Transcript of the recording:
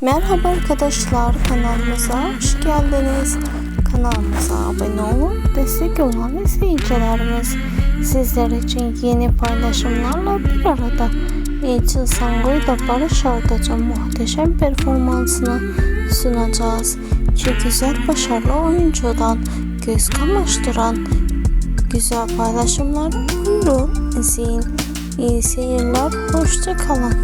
Merhaba arkadaşlar kanalımıza hoş geldiniz. Kanalımıza abone olun, destek olan izleyicilerimiz sizler için yeni paylaşımlarla bir arada. İlçin Sango'yla Barış Arduç'un muhteşem performansını sunacağız. Çok güzel başarılı oyuncudan göz kamaştıran güzel paylaşımlar buyurun izleyin. İyi seyirler, hoşça kalın.